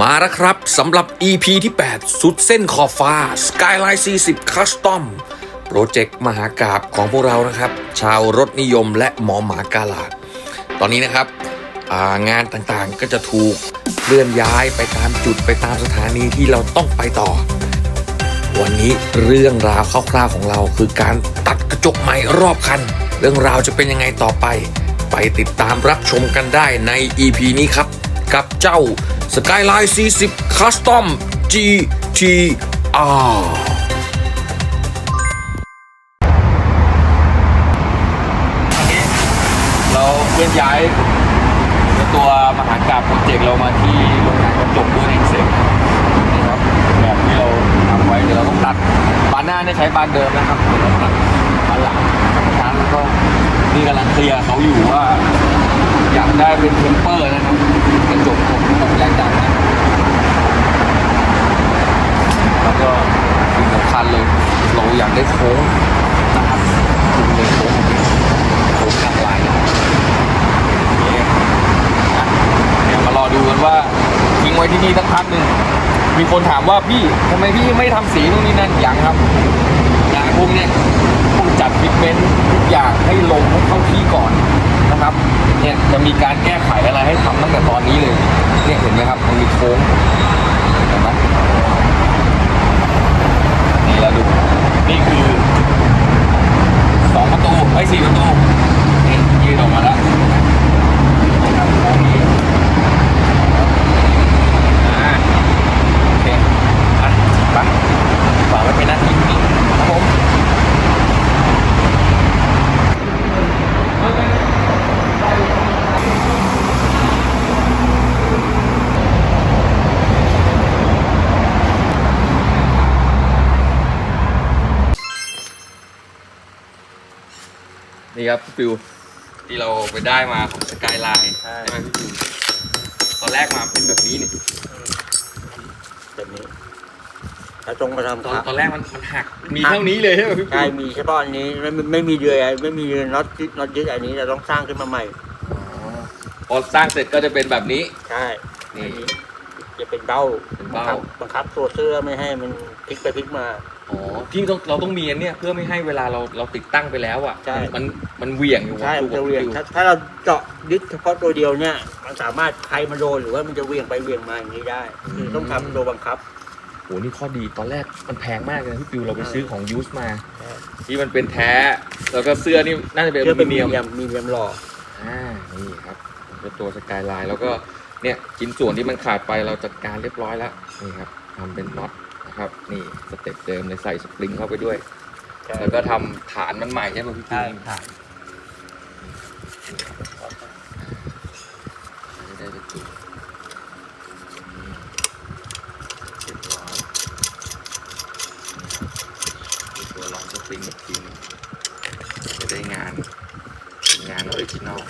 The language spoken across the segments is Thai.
มาแล้วครับสำหรับ EP ที่ 8 สุดเส้นขอบฟ้า Skyline 40 Custom โปรเจกต์มหากาบของพวกเรานะครับ ชาวรถนิยมและหมอหมากาลาด ตอนนี้นะครับางานต่างๆก็จะถูกเลื่อนย้ายไปตามจุดไปตามสถานีที่เราต้องไปต่อ วันนี้เรื่องราวคร่าวๆของเราคือการตัดกระจกใหม่รอบคัน เรื่องราวจะเป็นยังไงต่อไป ไปติดตามรับชมกันได้ใน EP นี้ครับ กับเจ้า Skyline 40 Custom GTR อันนี้เราเคลื่อนย้ายตัวมหากราบโปรเจกต์เรามาที่โรงงานกระจกด้วยเองเสร็จนะครับแบบที่เราทำไว้เดี๋ยวเราต้องตัดบานหน้าเนี่ยใช้บานเดิมนะครับเดี๋ยวเราตัดบานหลังช้างแล้วก็นี่กำลังเคลียร์เขาอยู่ว่า อยากได้เป็นเทมเปอร์นะครับกระจกของของแรงดันนะแล้ว ก็สิ่งสำคัญเลยเราอยากได้โค้งนะครับคือเป็นโค้งโค้งกลางลายนะนี่นะเดี๋ยวมารอดูกันว่าทิ้งไว้ที่นี่สักพักหนึ่งมีคนถามว่าพี่ทำไมพี่ไม่ทำสีนู่นนี่นั่นอย่างครับอย่างพวกเนี้ยพวกจัดพิกเมนต์ทุกอย่างให้ลงให้เข้าที่ก่อนนะครับเนี่ยจะมีการแก้ไขอะไรให้ทำตั้งแต่ตอนนี้เลยเนี่ยเห็นไหมครับมันมีโค้งเห็นไหมนี่เราดู นี่คือสองประตูไอ้ยสี่ประตูนี่ยืนออกมาแล้ว นะครับตรงนี้อ่าโอเคอะไปฝากไว้เป็นหน้าที่นี้ครับผม นี่ครับพี่ปิวที่เราไปได้มาของสกายไลน์ใช่ใช่ไหมพี่ปิวตอนแรกมาเป็นแบบนี้นี่แบบนี้ถ้าตรงมาทำตอนครับตอนแรกมันมันหักมีเท่านี้เลยใช่ไหมพี่ปิใช่วมีเฉพาะอันนี้ไม่ไม่ไม่มีเดือยไม่มีเดือยน็อตยึดน็อตยึดอันนี้เราต้องสร้างขึ้นมาใหม่อ๋อพอสร้างเสร็จก็จะเป็นแบบนี้ใช่นี่อันนี้จะเป็นเบ้าเป็นบังเบ้าคับบังคับตัวเสื้อไม่ให้มันพลิกไปพลิกมา อ๋อที่ต้องเราต้องมีอันเนี้ยเพื่อไม่ให้เวลาเราเราติดตั้งไปแล้วอะใช่ มันมันเหวี่ยงอยู่ใช่ถูมันกจะเหวี่ยงพี่ปิถ้าถ้าเราเจาะยึดเฉพาะตัวเดียวเนี่ย มันสามารถใครมาโดนหรือว่ามันจะเหวี่ยงไปเหวี่ยงมาอย่างนี้ได้คือต้องทำตัวบังคับ โหนี่ข้อดีตอนแรกมันแพงมากเลยนะพี่ปิวเราไปซื้อของยูสมาใช่ ที่มันเป็นแท้ แล้วก็เสื้อนี่น่าจะเป็นอเชื่อลูเป็นมิมีเนียมเนียม มีเนียมหล่ออ่า นี่ครับเป็นตัวสกายไลน์แล้วก็เนี่ยชิ้นส่วนที่มันขาดไปเราจัดการเรียบร้อยแล้ว นี่ครับทำเป็นน็อต นะครับ นี่สเต็ปเดิมเลยใส่สปริงเข้าไปด้วย แล้วก็ทำฐานมันใหม่ใช่ไหมพี่ใช่ปิวค่ะได้ได้จุดเรียบร้อยมีตัวรองสปริงอีกทีหนึงจะได้งานงานออริจินอล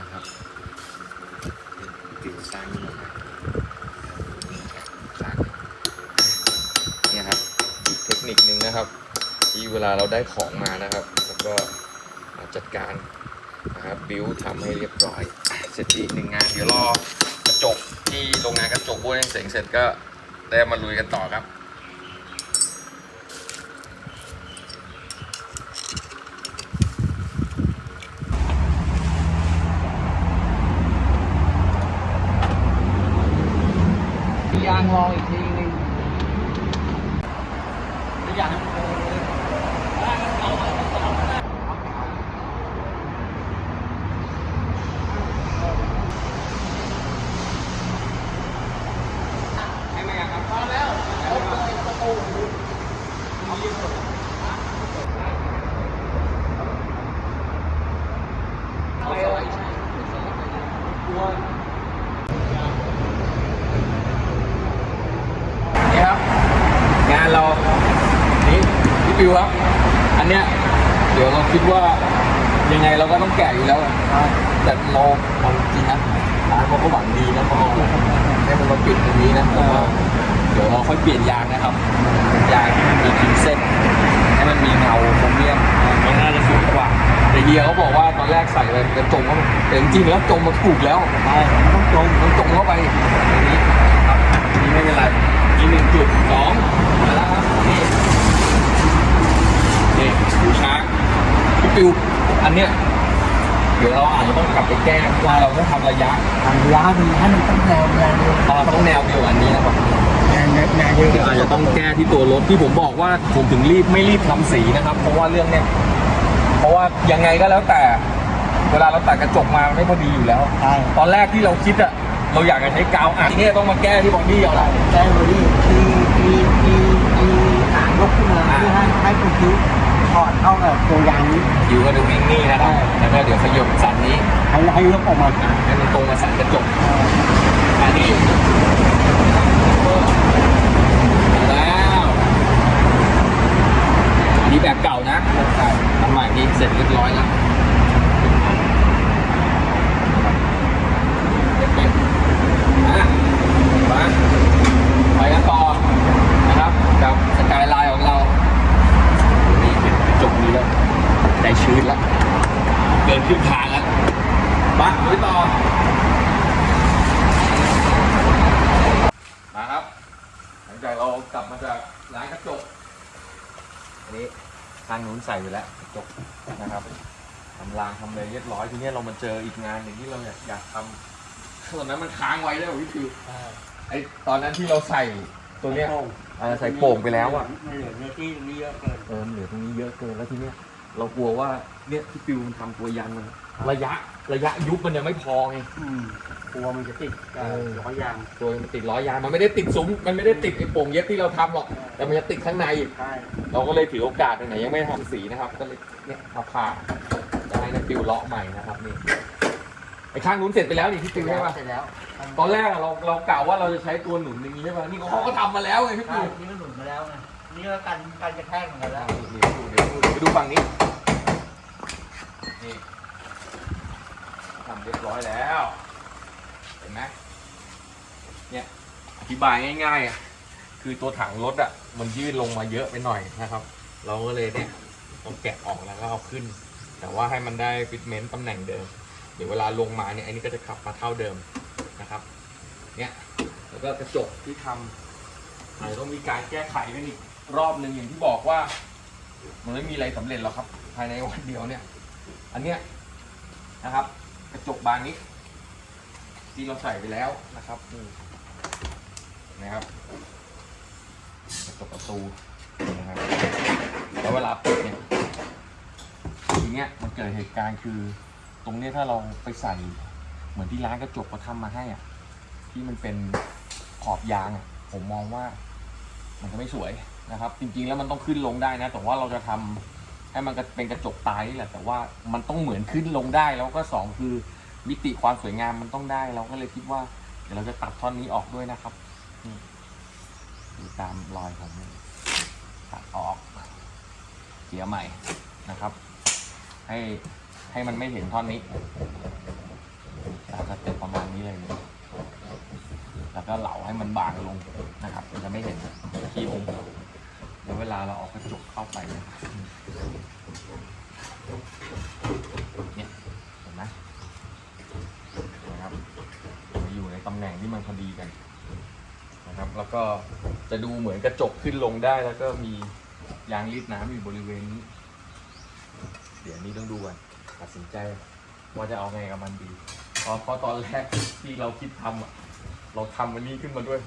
นะครับติดสร้างนี่มาสร้างเนี่ยครับอีกเทคนิคนึงนะครับ ที่เว ลาเราได้ของมานะครับแล้วก็มาจัดการนะครับบิวทำให้เรียบร้อย เสร็จอีกหนึ่งงานเดี๋ยวรอกระจกที่โรงงานกระจกบ้วนเสงเสร็จก็ได้มาลุยกันต่อครับยางรองอีกทีนึงยาง นี่ครับ งานเรานี่ พี่ปิวครับ อันเนี้ยเดี๋ยวเราคิดว่ายังไงเราก็ต้องแกะอยู่แล้วอะแต่เราเอาจริงนะร้านเขาก็หวังดีนะเขาก็ให้มันมาปิดตรงนี้นะแต่ว่าเดี๋ยวเราค่อยเปลี่ยนยางนะครับ ยางที่มันมีคิมเส้น ให้มันมีเงาโครเมียมมันน่าจะสวยกว่า แต่เฮียเขาบอกว่าตอนแรกใส่ไปมันจะจมเข้าไปแต่จริงๆแล้วจมมาถูกแล้วใช่มันต้องตรงมันจมเข้าไปอย่างนี้ครับนี่ไม่เป็นไรอีกหนึ่งจุดสองมาแล้วครับนี่ นี่หูช้างพี่ปิวอันเนี้ยเดี๋ยวเราอาจจะต้องกลับไปแก้ว่าเราต้องทำระยะทางยาวมีให้มันต้องแนวแนวเดียวเราต้องแนวเดียวอันนี้นะครับแนวแนวแนวเดียวเดี๋ยวอาจจะต้องแก้ที่ตัวรถที่ผมบอกว่าผมถึงรีบไม่รีบทำสีนะครับ เพราะว่าเรื่องเนี้ยเพราะว่ายังไงก็แล้วแต่ เวลาเราตัดกระจกมามันไม่พอดีอยู่แล้ว ใช่ตอนแรกที่เราคิดอะเราอยากจะใช้กาวอัดเนี่ยต้องมาแก้ที่บอดี้เอาละแก้บอดี้ที่ที่ที่ที่หางยกขึ้นมาเพื่อให้ให้ตัวคิ้ว ถอดเข้ากับตัวยางนี้คิวก็จะวิ่งนี่นะครับ แล้วก็เดี๋ยวขยบสันนี้ให้ให้ยกออกมาอะให้มันตรงกับสันกระจกอันนี้แล้วอันนี้แบบเก่านะแบบเก่าทำใหม่นี้เสร็จเรียบร้อยแล้วอะมาไปกันต่อนะครับกับสกายไลน์ของเรานี่เป็นกระจกนี้แล้วได้ชื้นแล้วเดินขึ้นทางแล้วมาไปต่อมาครับ หลังจากเรากลับมาจากร้านกระจกอันนี้ข้างนู้นใส่ไปแล้วกระจกนะครับทำรางทำเลยเรียบร้อยทีนี้เรามาเจออีกงานหนึ่งที่เราอยากอยากทำตอนนั้นมันค้างไว้แล้วพี่คือไอตอนนั้นที่เราใส่ตัวเนี้ยเออใส่โป่งไปแล้วอะมันเหลือเนื้อที่ตรงนี้เยอะเกินเออมันเหลือตรงนี้เยอะเกินแล้วทีเนี้ยเรากลัวว่าเนี่ยพี่ปิวมันทำตัวยันมันระยะระยะยุบมันยังไม่พอไงอืมกลัวมันจะติดเอ่อล้อยางตัวมันติดล้อยางมันไม่ได้ติดซุ้มมันไม่ได้ติดไอโป่งเย็บที่เราทำหรอก แต่มันจะติดข้างในใช่เราก็เลยถือโอกาสไหนๆยังไม่ทำสีนะครับ ก็เลยเนี่ยมาผ่า จะให้นักปิวเลาะใหม่นะครับนี่ไอข้างนู้นเสร็จไปแล้วนี่พี่ปิวใช่ปะเสร็จแล้วตอนแรกอะเราเรากล่าวว่าเราจะใช้ตัวหนุนอย่างนี้ใช่ป่ะนี่เขาก็ทำมาแล้วไงพี่ใช่ปูนี่ก็หนุนมาแล้วไงนี่ก็กันกันจะแทกเหมือนกันแล้วนี่ดูเดี๋ยวดูเดี๋ยวไปดูฝั่งนี้นี่ทำเรียบร้อยแล้ว เห็นไหมเนี่ยอธิบายง่ายๆอะคือตัวถังรถอะมันยื่นลงมาเยอะไปหน่อยนะครับ เราก็เลยเนี่ยต้องแกะออกแล้วก็เอาขึ้น แต่ว่าให้มันได้ฟิตเมนต์ตำแหน่งเดิม เดี๋ยวเวลาลงมาเนี่ยไอ้นี่ก็จะขับมาเท่าเดิมนะครับ เนี่ยแล้วก็กระจกที่ทำอาจจะต้องมีการแก้ไขกันอีกรอบหนึ่งอย่างที่บอกว่า มันไม่มีอะไรสำเร็จหรอกครับ ภายในวันเดียวเนี่ย อันเนี้ยนะครับ กระจกบานนี้ ที่เราใส่ไปแล้วนะครับนะครับกระจกประตูนะครับแล้วเวลาปิดเนี่ย เนี้ยมันเกิดเหตุการณ์คือ ตรงเนี้ยถ้าเราไปใส่เหมือนที่ร้านกระจกเขาทำมาให้อะ ที่มันเป็นขอบยางอะผมมองว่า มันจะไม่สวยนะครับ จริงๆแล้วมันต้องขึ้นลงได้นะ แต่ว่าเราจะทำให้มันเป็นกระจกตายนี่แหละ แต่ว่ามันต้องเหมือนขึ้นลงได้ แล้วก็สองคือมิติความสวยงามมันต้องได้ เราก็เลยคิดว่า เดี๋ยวเราจะตัดท่อนนี้ออกด้วยนะครับดูตามรอยผมนี่ตัดออกเสียใหม่นะครับ ให้ให้มันไม่เห็นท่อนนี้ตามสเต็ปประมาณนี้เลย แล้วก็เหลาให้มันบางลงนะครับมันจะไม่เห็นขี้องค์แล้วเวลาเราเอากระจกเข้าไปเนี่ยเนี่ยเห็นไหมนะครับอยู่ในตำแหน่งที่มันพอดีกันนะครับ แล้วก็จะดูเหมือนกระจกขึ้นลงได้แล้วก็มียางรีดน้ำอยู่บริเวณนี้ เดี๋ยวนี้ต้องดูกันตัดสินใจว่าจะเอาไงกับมันดีเพราะเพราะตอนแรกที่เราคิดทำอะเราทำอันนี้ขึ้นมาด้วย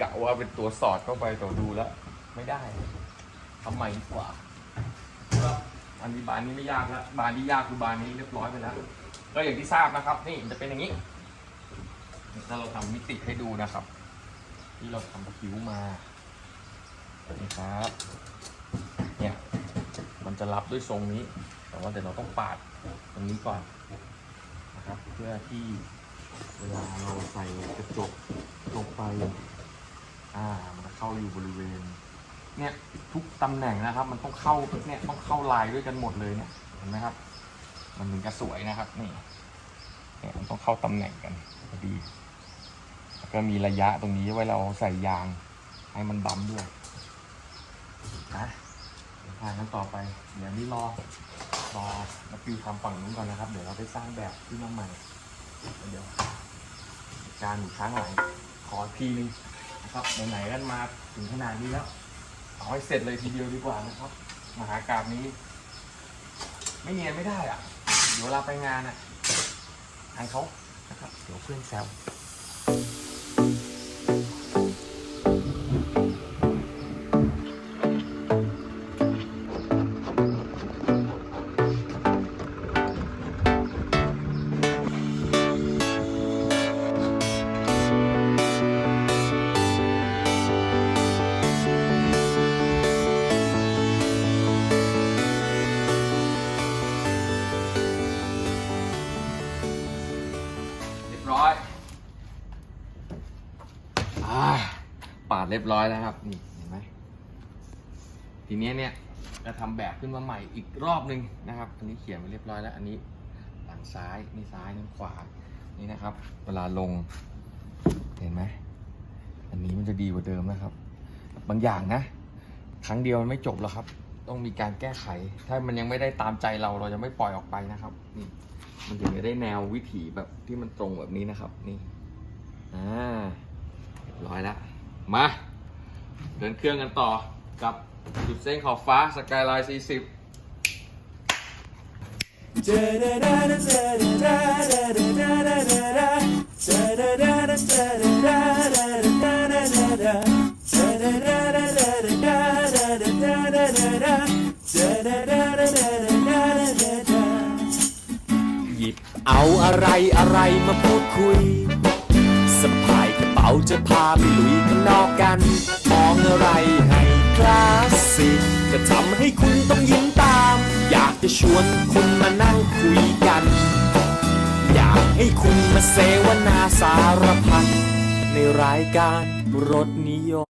กะว่าเป็นตัวสอดเข้าไปแต่ดูแล้ว ไม่ได้ทำใหม่ดีกว่าครับอันนี้บานนี้ไม่ยากแล้วบานที่ยากคือบานนี้เรียบร้อยไปแล้วก็อย่างที่ทราบนะครับ นี่มันจะเป็นอย่างนี้ถ้าเราทำมิติให้ดูนะครับ ที่เราทำคิ้วมานี่ครับ จะรับด้วยทรงนี้ แต่ว่าเดี๋ยวเราต้องปาดตรงนี้ก่อนนะครับ เพื่อที่เวลาเราใส่กระจกลงไป อ่า มันจะเข้าอยู่บริเวณ เนี่ยทุกตำแหน่งนะครับ มันต้องเข้าเนี่ยต้องเข้าลายด้วยกันหมดเลยเนี่ยเห็นไหมครับ มันถึงจะสวยนะครับนี่เนี่ยมันต้องเข้าตำแหน่งกันพอดีแล้วก็มีระยะตรงนี้ไว้เราใส่ยางให้มันบั๊มด้วยนะ ทางกันต่อไป เดี๋ยวนี้รอรอมาฟิวทำฝั่งนู้นก่อนนะครับ เดี๋ยวเราไปสร้างแบบขึ้นมาใหม่ เดี๋ยวการอยู่ค้างหลังขออีกทีนึงนะครับไหนๆกันมาถึงขนาดนี้แล้วเอาให้เสร็จเลยทีเดียวดีกว่านะครับ มหากราบนี้ ไม่เนียนไม่ได้อะเดี๋ยวเวลาไปงานอะอายเขานะครับเดี๋ยวเพื่อนแซว เรียบร้อยแล้วครับนี่เห็นไหมทีเนี้ยเนี่ยจะทำแบบขึ้นมาใหม่อีกรอบหนึ่งนะครับ อันนี้เขียนไว้เรียบร้อยแล้ว อันนี้หลังซ้ายนี่ซ้ายนี่ขวานี่นะครับ เวลาลง เห็นไหมอันนี้มันจะดีกว่าเดิมนะครับ บางอย่างนะ ครั้งเดียวมันไม่จบหรอกครับ ต้องมีการแก้ไข ถ้ามันยังไม่ได้ตามใจเราเราจะไม่ปล่อยออกไปนะครับนี่มันถึงจะได้แนววิถีแบบที่มันตรงแบบนี้นะครับ นี่อ่าเรียบร้อยแล้ว มา เดินเครื่องกันต่อกับจุดเส้นขอบฟ้าสกายไลน์40หยิบเอาอะไรอะไรมาพูดคุยสะพายกระเป๋าจะพาไปลุย กัน มองอะไรให้คลาสสิกจะทำให้คุณต้องยิ้มตาม อยากจะชวนคุณมานั่งคุยกัน อยากให้คุณมาเสวนาสารพัดในรายการรถนิยม